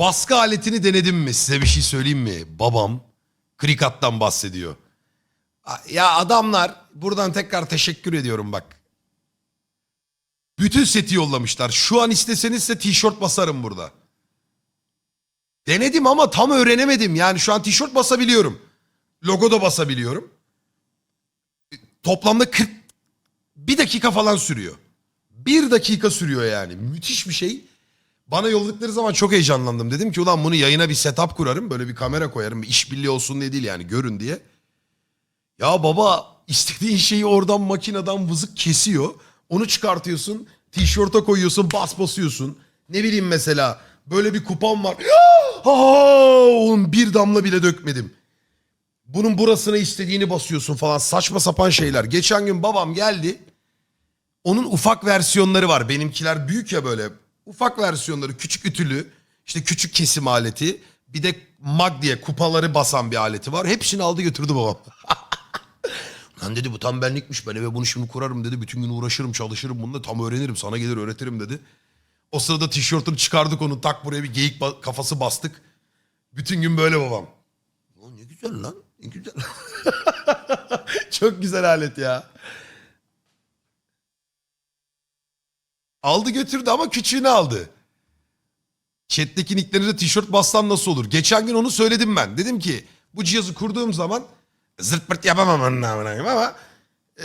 Baskı aletini denedim mi? Size bir şey söyleyeyim mi? Babam Krikat'tan bahsediyor. Ya adamlar buradan tekrar teşekkür ediyorum bak. Bütün seti yollamışlar. Şu an isteseniz de tişört basarım burada. Denedim ama tam öğrenemedim. Yani şu an tişört basabiliyorum. Logo da basabiliyorum. Toplamda 40 bir dakika falan sürüyor. Bir dakika sürüyor yani. Müthiş bir şey. Bana yolladıkları zaman çok heyecanlandım. Dedim ki ulan bunu yayına bir setup kurarım. Böyle bir kamera koyarım. Bir işbirliği olsun diye değil yani görün diye. Ya baba istediğin şeyi oradan makineden vızık kesiyor. Onu çıkartıyorsun. Tişörte koyuyorsun bas basıyorsun. Ne bileyim mesela böyle bir kupon var. Aa, oğlum bir damla bile dökmedim. Bunun burasına istediğini basıyorsun falan saçma sapan şeyler. Geçen gün babam geldi. Onun ufak versiyonları var. Benimkiler büyük ya böyle. Ufak versiyonları küçük ütülü. işte küçük kesim aleti. Bir de mag diye kupaları basan bir aleti var. Hepsini aldı götürdü babam. Lan dedi bu tam benlikmiş ben eve bunu şimdi kurarım dedi. Bütün gün uğraşırım çalışırım bununla tam öğrenirim sana gelir öğretirim dedi. O sırada tişörtünü çıkardık onu tak buraya bir geyik ba- kafası bastık. Bütün gün böyle babam. Lan ne güzel lan ne güzel. Çok güzel alet ya. Aldı götürdü ama küçüğünü aldı. Chat'teki nicklerinize tişört bassan nasıl olur? Geçen gün onu söyledim ben. Dedim ki bu cihazı kurduğum zaman zırt pırt yapamam ama e,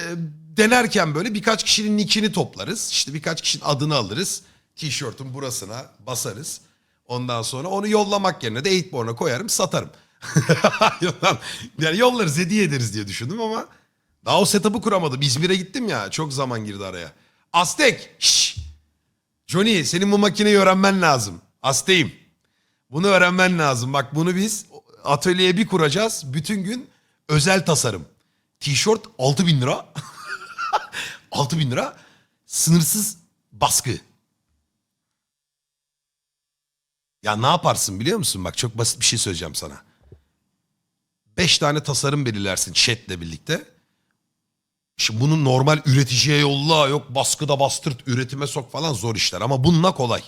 denerken böyle birkaç kişinin nickini toplarız. İşte birkaç kişinin adını alırız. Tişörtün burasına basarız. Ondan sonra onu yollamak yerine de 8born'a koyarım satarım. yani yollarız hediye ederiz diye düşündüm ama daha o setup'ı kuramadım. İzmir'e gittim ya çok zaman girdi araya. Aztek şşş. Johnny senin bu makineyi öğrenmen lazım. Hastayım. Bunu öğrenmen lazım. Bak bunu biz atölyeye bir kuracağız. Bütün gün özel tasarım. Tişört 6000 bin lira. 6000 bin lira. Sınırsız baskı. Ya ne yaparsın biliyor musun? Bak çok basit bir şey söyleyeceğim sana. Beş tane tasarım belirlersin chatle birlikte. Şimdi bunu normal üreticiye yolla yok baskıda bastırt üretime sok falan zor işler ama bununla kolay.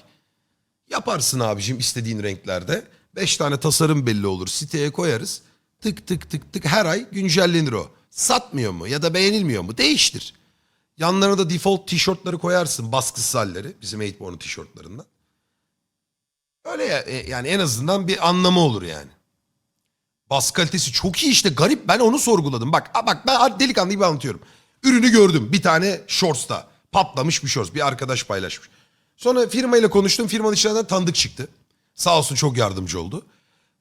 Yaparsın abicim istediğin renklerde. Beş tane tasarım belli olur siteye koyarız. Tık tık tık tık her ay güncellenir o. Satmıyor mu ya da beğenilmiyor mu değiştir. Yanlarına da default tişörtleri koyarsın baskısız halleri bizim 8born'un tişörtlerinden. Öyle ya, e, yani en azından bir anlamı olur yani. Bas kalitesi çok iyi işte garip ben onu sorguladım. Bak bak ben delikanlı gibi anlatıyorum. Ürünü gördüm bir tane shorts'ta patlamış bir shorts bir arkadaş paylaşmış. Sonra firmayla konuştum firmanın içinden tanıdık çıktı. Sağ olsun çok yardımcı oldu.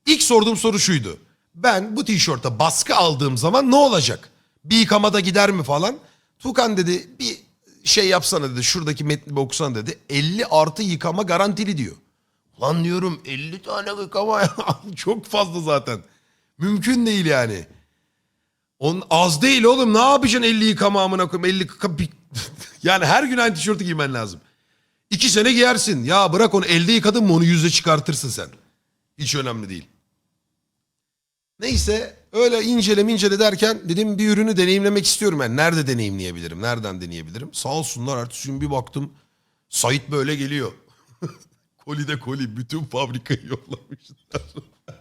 İlk sorduğum soru şuydu. Ben bu tişörte baskı aldığım zaman ne olacak? Bir yıkamada gider mi falan? Tukan dedi bir şey yapsana dedi şuradaki metni bir okusana dedi. 50 artı yıkama garantili diyor. Lan diyorum 50 tane yıkama çok fazla zaten. Mümkün değil yani. On az değil oğlum. Ne yapacaksın 50 yıkama amına koyayım? 50 yıkama. yani her gün aynı tişörtü giymen lazım. İki sene giyersin. Ya bırak onu elde yıkadın mı onu yüzde çıkartırsın sen. Hiç önemli değil. Neyse öyle incele incele derken dedim bir ürünü deneyimlemek istiyorum ben. Nerede deneyimleyebilirim? Nereden deneyebilirim? Sağ olsunlar ertesi gün bir baktım. Sait böyle geliyor. koli de koli. Bütün fabrikayı yollamışlar.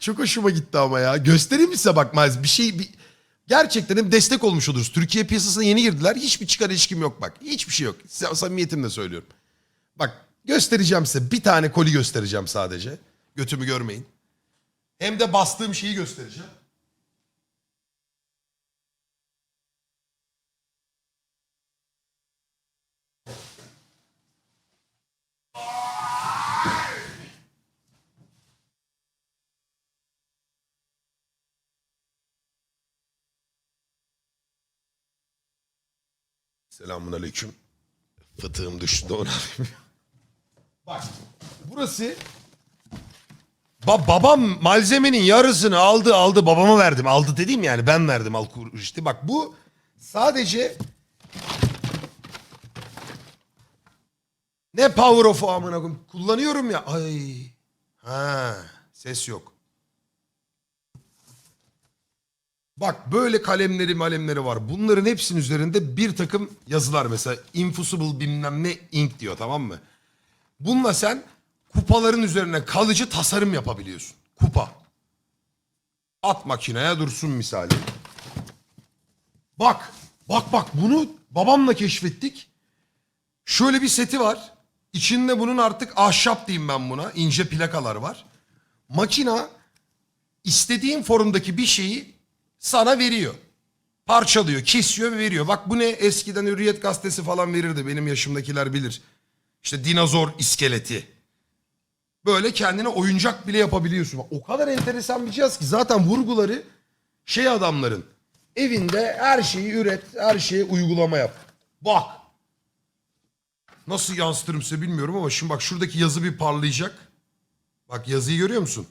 Çok hoşuma gitti ama ya. Göstereyim mi size bak Miles? Bir şey... Bir... Gerçekten hem destek olmuş oluruz. Türkiye piyasasına yeni girdiler. Hiçbir çıkar ilişkim yok bak. Hiçbir şey yok. Size Samimiyetimle söylüyorum. Bak göstereceğim size. Bir tane koli göstereceğim sadece. Götümü görmeyin. Hem de bastığım şeyi göstereceğim. Selamun aleyküm. Fıtığım düştü de alayım. Bak burası Ba babam malzemenin yarısını aldı aldı babama verdim. Aldı dediğim yani ben verdim al işte. Bak bu sadece ne power of amına koyayım kullanıyorum ya. Ay. Ha, ses yok. Bak böyle kalemleri malemleri var. Bunların hepsinin üzerinde bir takım yazılar mesela infusible bilmem ne ink diyor tamam mı? Bununla sen kupaların üzerine kalıcı tasarım yapabiliyorsun. Kupa. At makineye dursun misali. Bak, bak bak bunu babamla keşfettik. Şöyle bir seti var. İçinde bunun artık ahşap diyeyim ben buna. ince plakalar var. Makina istediğin formdaki bir şeyi sana veriyor. Parçalıyor, kesiyor ve veriyor. Bak bu ne eskiden Hürriyet gazetesi falan verirdi. Benim yaşımdakiler bilir. İşte dinozor iskeleti. Böyle kendine oyuncak bile yapabiliyorsun. Bak, O kadar enteresan bir cihaz ki zaten vurguları şey adamların evinde her şeyi üret, her şeye uygulama yap. Bak. Nasıl yansıtırım size bilmiyorum ama şimdi bak şuradaki yazı bir parlayacak. Bak yazıyı görüyor musun?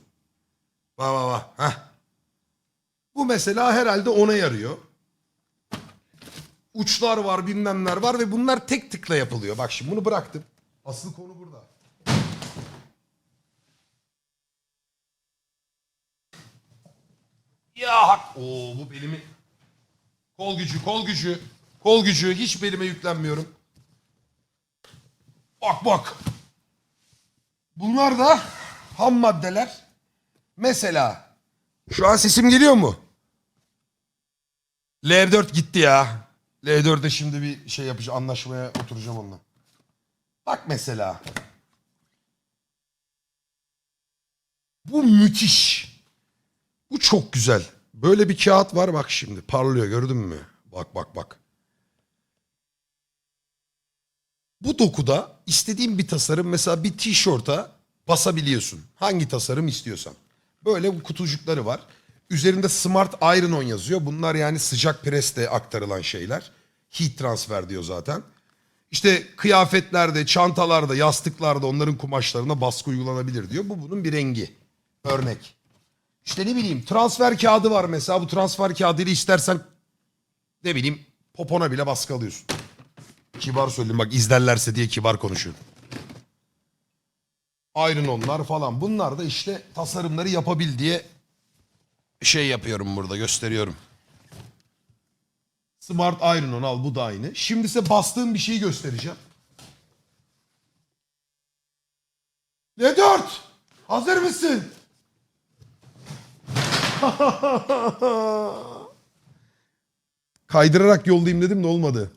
Bak bak bak. Heh. Bu mesela herhalde ona yarıyor. Uçlar var bilmemler var ve bunlar tek tıkla yapılıyor. Bak şimdi bunu bıraktım. Asıl konu burada. Ya hak. Oo bu belimi. Kol gücü, kol gücü. Kol gücü. Hiç belime yüklenmiyorum. Bak bak. Bunlar da ham maddeler. Mesela şu an sesim geliyor mu? L4 gitti ya. L4'e şimdi bir şey yapacağım. Anlaşmaya oturacağım onunla. Bak mesela. Bu müthiş. Bu çok güzel. Böyle bir kağıt var bak şimdi. Parlıyor gördün mü? Bak bak bak. Bu dokuda istediğin bir tasarım mesela bir tişörte basabiliyorsun. Hangi tasarım istiyorsan. Böyle kutucukları var. Üzerinde Smart Iron On yazıyor. Bunlar yani sıcak presle aktarılan şeyler. Heat transfer diyor zaten. İşte kıyafetlerde, çantalarda, yastıklarda onların kumaşlarına baskı uygulanabilir diyor. Bu bunun bir rengi. Örnek. İşte ne bileyim transfer kağıdı var mesela. Bu transfer kağıdıyla istersen ne bileyim popona bile baskı alıyorsun. Kibar söyleyeyim bak izlerlerse diye kibar konuşuyorum. Iron onlar falan. Bunlar da işte tasarımları yapabil diye şey yapıyorum burada gösteriyorum. Smart Iron On al bu da aynı. Şimdi size bastığım bir şeyi göstereceğim. Ne dört? Hazır mısın? Kaydırarak yollayayım dedim de olmadı.